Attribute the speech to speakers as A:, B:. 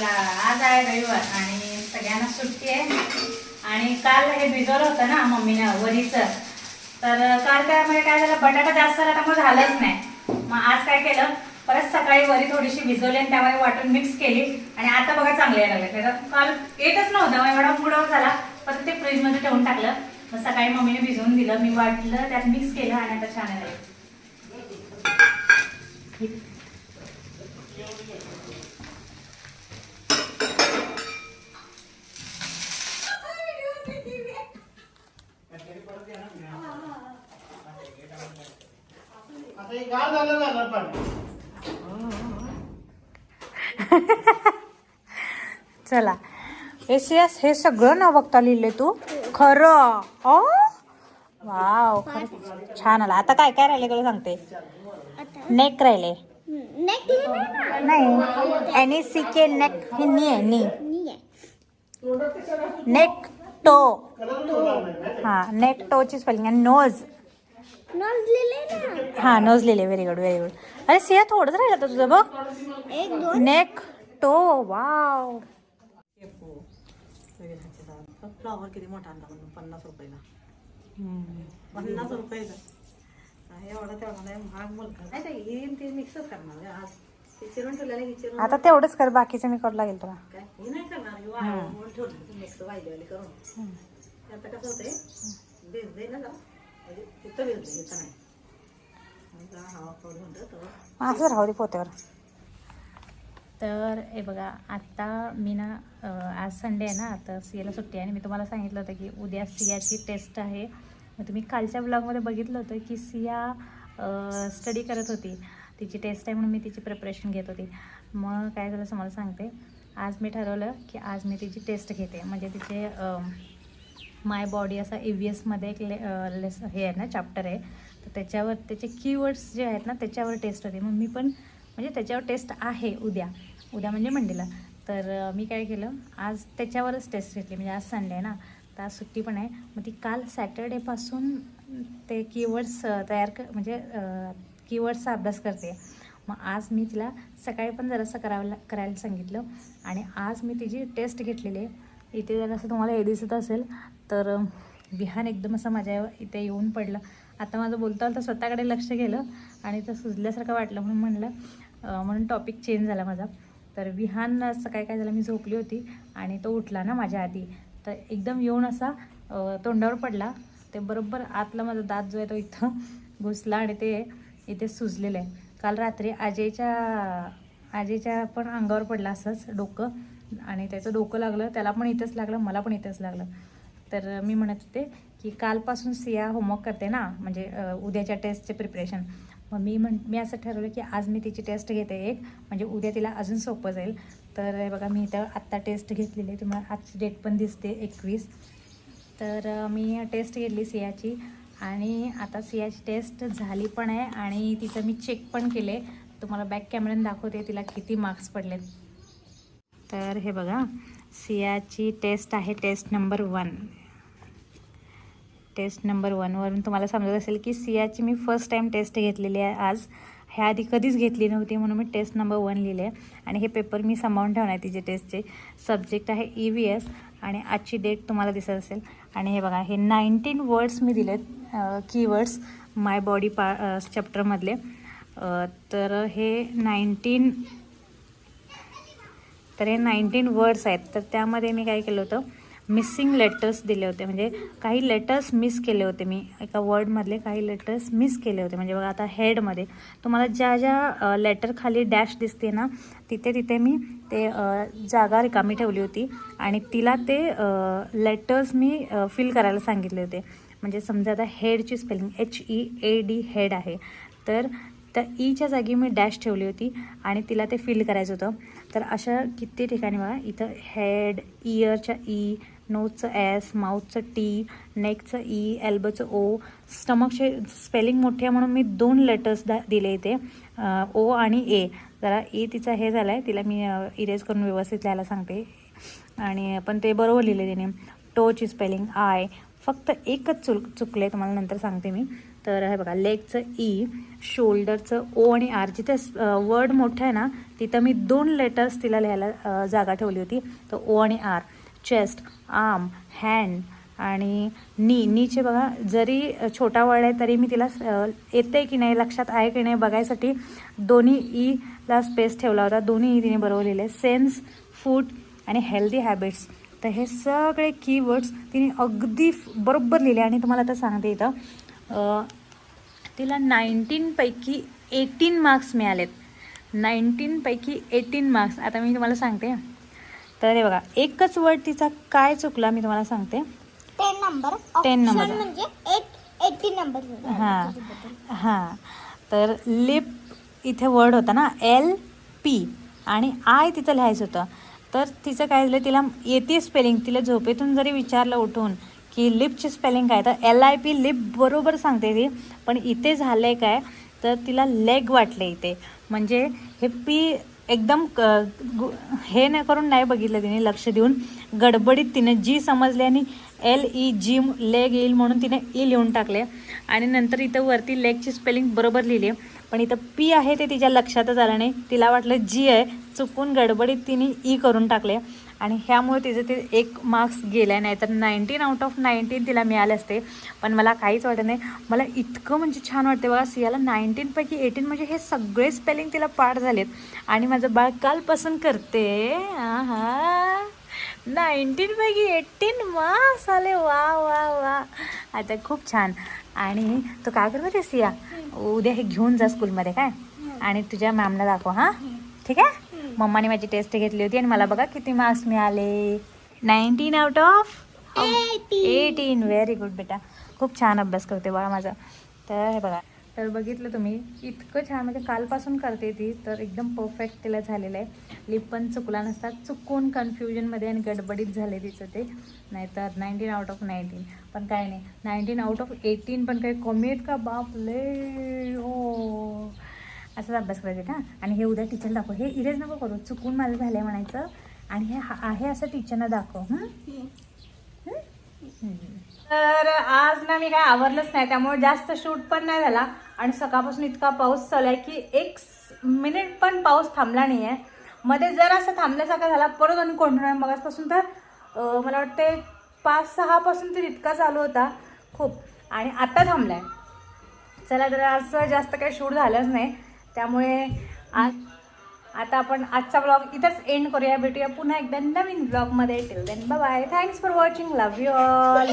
A: चला आज आहे रविवार आणि सगळ्यांना सुट्टी आहे. आणि काल हे भिजवलं होतं ना मम्मीनं वरीचं. तर काल त्यामध्ये काय झालं? बटाटा जास्त झाला त्यामुळे झालंच नाही. मग आज काय केलं? परत सकाळी वरी थोडीशी भिजवली आणि त्यामुळे वाटून मिक्स केली. आणि आता बघा चांगले यायला लागले. तर काल येतच नव्हतं मग एवढा मुडव झाला. परत ते फ्रीजमध्ये ठेवून टाकलं. मग सकाळी मम्मीने भिजवून दिलं. मी वाटलं त्यात मिक्स केलं आणि आता छान आहे
B: आता हे गाव झालं जाणार पाणी
A: चला. एसीएस हे सगळं ना बघता लिहिले तू? खरं. ओ वाव खरं छान आला. आता काय काय राहिले तुला सांगते? नेक राहिले. नाही एन सी के नेक हे नी आहे नी. Neck toe. हा नेक टोची स्पेलिंग आहे नोज. हा नोज लिहिले व्हेरी गुड व्हेरी गुड अरे सिया थोडंच राहिलं होतं तुझं बघ.
C: एक दोन.
A: नेक टो वाव
D: फ्लॉवर किती मोठा आणला म्हणून पन्नास रुपयाला पन्नास रुपयाचा एवढा तेवढा नाही महाग मुलगा. नाही ते येईन ते मिक्सच करणार आहे. आज ते चिरून ठेवलेलं हे चिरून
A: आता तेवढंच कर बाकीचं मी करू लागेल तुला.
D: काय? हे नाही करणार वाळवून म्हणून ठेवलं मिक्स करून. आता कसं होतंय? भिजते ना जाऊ. म्हणजे
A: असं राहू दे पोत्यावर. तर हे बघा आत्ता मी ना आज संडे आहे ना तर सियाला सुट्टी आहे आणि मी तुम्हाला सांगितलं होतं की उद्या सियाची टेस्ट आहे. मग तुम्ही कालच्या ब्लॉगमध्ये बघितलं होतं की सिया स्टडी करत होती. तिची टेस्ट आहे म्हणून मी तिची प्रिपरेशन घेत होती. मग काय झालं असं मला सांगते. आज मी ठरवलं की आज मी तिची टेस्ट घेते. म्हणजे तिचे माय बॉडी असा ए व्ही एसमध्ये एक ले लेस हे आहे ना चॅप्टर आहे. तर त्याच्यावर त्याचे कीवर्ड्स जे आहेत ना त्याच्यावर टेस्ट होते. मग मी पण म्हणजे त्याच्यावर टेस्ट आहे उद्या. उद्या म्हणजे मंडेला. तर मी काय केलं आज त्याच्यावरच टेस्ट घेतली. म्हणजे आज संडे आहे ना. तर आज सुट्टी पण आहे. मग ती काल सॅटर्डेपासून ते कीवर्ड्स तयार क म्हणजे कीवर्ड्सचा अभ्यास करते. मग आज मी तिला सकाळी पण जरासं करावं करायला सांगितलं. आणि आज मी तिची टेस्ट घेतलेली आहे. इथे जर असं तुम्हाला हे दिसत असेल तर विहान एकदम असं माझ्या इथे येऊन पडलं. आता माझं बोलता बोलता स्वतःकडे लक्ष गेलं आणि तर सुजल्यासारखं वाटलं म्हणून म्हणलं म्हणून टॉपिक चेंज झाला माझा. तर विहान असं काय काय झालं मी झोपली होती आणि तो उठला ना माझ्या आधी. तर एकदम येऊन असा तोंडावर पडला. ते बरोबर आतला माझा दात जो आहे तो इथं घुसला आणि ते इथे सुजलेलं आहे. काल रात्री आजेच्या आजेच्या पण अंगावर पडला असंच डोकं. आणि त्याचं डोकं लागलं त्याला पण इथंच लागलं मला पण इथंच लागलं. तर मी म्हणत होते की कालपासून सिया होमवर्क करते ना म्हणजे उद्याच्या टेस्टचे प्रिपरेशन. मग मी म्हण मी असं ठरवलं की आज मी तिची टेस्ट घेते एक म्हणजे उद्या तिला अजून सोपं जाईल. तर बघा मी इथं आत्ता टेस्ट घेतलेली आहे तुम्हाला आजची डेट पण दिसते एकवीस. तर मी टेस्ट घेतली सियाची आणि आता सियाची टेस्ट झाली पण आहे आणि तिचं मी चेक पण केले. तुम्हाला बॅक कॅमेऱ्याने दाखवते तिला किती मार्क्स पडलेत. तर हे बघा सियाची टेस्ट आहे test number one test number वनवरून तुम्हाला समजत असेल की सियाची मी फर्स्ट टाईम टेस्ट घेतलेली आहे आज. ह्या आधी कधीच घेतली नव्हती म्हणून मी टेस्ट नंबर वन लिहिले. आहे आणि हे पेपर मी सांभाळून ठेवणार आहे तिचे टेस्टचे सब्जेक्ट आहे ई व्ही एस आणि आजची डेट तुम्हाला दिसत असेल. आणि हे बघा हे नाईन्टीन वर्ड्स मी दिलेत कीवर्ड्स माय बॉडी पा चॅप्टरमधले तर हे नाईन्टीन तर हे नाईन्टीन वर्ड्स आहेत. तर त्यामध्ये मी काय केलं होतं? मिसिंग लेटर्स दिले होते. म्हणजे काही लेटर्स मिस केले होते मी. एका वर्डमधले काही लेटर्स मिस केले होते. म्हणजे बघा आता हेडमध्ये तुम्हाला ज्या ज्या लेटर खाली डॅश दिसते ना तिथे तिथे मी ते जागा रिकामी ठेवली होती. आणि तिला ते लेटर्स मी फिल करायला सांगितले होते. म्हणजे समजा आता हेडची spelling H E A D head आहे. तर त्या ईच्या जागी मी डॅश ठेवली होती आणि तिला ते फिल करायचं होतं. तर अशा किती ठिकाणी बघा इथं हेड इयरच्या ई नोजचं एस माउथचं टी नेकचं ई एल्बोचं ओ स्टमकचे स्पेलिंग मोठी आहे म्हणून मी दोन लेटर्स दा दिले इथे ओ आणि ए जरा e ए तिचा हे झाला आहे तिला मी इरेज करून व्यवस्थित लिहायला सांगते. आणि पण ते बरोबर लिहिले तिने. टोची स्पेलिंग आय फक्त एकच चुक चुकले तुम्हाला नंतर सांगते मी. तर हे बघा लेगचं ई शोल्डरचं ओ आणि आर जिथे वर्ड मोठं आहे ना तिथं मी दोन लेटर्स तिला लिहायला जागा ठेवली होती. तर ओ आणि आर चेस्ट आर्म हँड आणि नी नीचे बघा जरी छोटा वर्ड आहे तरी मी तिला येते की नाही लक्षात आहे की नाही बघायसाठी दोन्ही e ईला स्पेस ठेवला होता. दोन्ही ई तिने बरोबर लिहिले. सेन्स फूड आणि हेल्दी हॅबिट्स तर हे सगळे कीवर्ड्स तिने अगदी बरोबर लिहिले आणि तुम्हाला आता सांगते इथं. तिला नाईन्टीनपैकी एटीन मार्क्स मिळालेत. नाईन्टीनपैकी एटीन मार्क्स आता मी तुम्हाला सांगते. तर हे बघा एकच वर्ड तिचा काय चुकला मी तुम्हाला सांगते.
C: Ten number
A: number.
C: ऑप्शन म्हणजे एट एटी नंबर
A: हां. हां. तर लिप इथे वर्ड होता ना एल पी आणि आय तिचं लिहायचं होतं. तर तिचं काय झालं तिला येते स्पेलिंग तिला झोपेतून जरी विचारलं उठून की लिपची स्पेलिंग काय? तर एल आय पी लिप बरोबर सांगते ती पण इथे झालं आहे काय? तर तिला लेग वाटले इथे. म्हणजे हे पी एकदम क गु- हे नाही करून नाही बघितलं तिने लक्ष देऊन. गडबडीत तिने जी समजली आणि एल ई जी लेग येईल म्हणून तिने ई लिहून टाकले. आणि नंतर इथं वरती लेगची स्पेलिंग बरोबर लिहिली. पण इथं पी आहे ते तिच्या लक्षातच आलं नाही. तिला वाटलं जी आहे. चुकून गडबडीत तिने ई करून टाकले. आणि ह्यामुळे तिचं ते एक मार्क्स गेले नाही तर नाईन्टीन आउट ऑफ नाईन्टीन तिला मिळाले असते. पण मला काहीच वाटत नाही. मला इतकं म्हणजे छान वाटते बघा सियाला नाईन्टीनपैकी एटीन म्हणजे हे सगळे स्पेलिंग तिला पाठ झालेत. आणि माझं बाळ कालपासून करते. आहा. नाईन्टीनपैकी एट्टीन मार्क्स आले. वा वा वा. आता खूप छान. आणि तू काय कर माहिती सिया? उद्या हे घेऊन जा स्कूलमध्ये काय? आणि तुझ्या मॅमला दाखव हां? ठीक आहे? मम्माने माझी टेस्ट घेतली होती आणि मला बघा किती मार्क्स मिळाले. Nineteen out of eighteen very good बेटा. खूप छान अभ्यास करते बाळा माझा. तर हे बघा. तर बघितलं तुम्ही इतकं छान म्हणजे कालपासून करते ती तर एकदम परफेक्ट तिला झालेलं आहे. लिप पण चुकला नसता चुकून कन्फ्युजनमध्ये आणि गडबडीत झाले तिचं ते. नाहीतर नाईन्टीन आउट ऑफ नाईन्टीन पण काय नाही नाईन्टीन आउट ऑफ एटीन पण काही कमी आहेत का? बापले हो असाच अभ्यास करायचा का आणि हे उद्या टीचर दाखव. हे इरेज नको करू. चुकून माझं झालं आहे म्हणायचं. आणि हे हा- आहे असं टीचरना दाखव. हं? तर आज ना मी काय आवरलंच नाही. त्यामुळे जास्त शूट पण नाही झाला. आणि सकाळपासून इतका पाऊस चालू आहे की एक मिनिट पण पाऊस थांबला नाही आहे मध्ये जर असं थांबल्यासारखा झाला परत आणि कंटिन्यू मगासपासून तर मला वाटते पाच सहापासून तर इतका चालू होता. खूप. आणि आता थांबला आहे चला तर असं जास्त काही शूट झालंच नाही. त्यामुळे आज आता आपण आजचा ब्लॉग इथंच एंड करूया. भेटूया पुन्हा एकदा नवीन ब्लॉगमध्ये till then bye thanks for watching love you all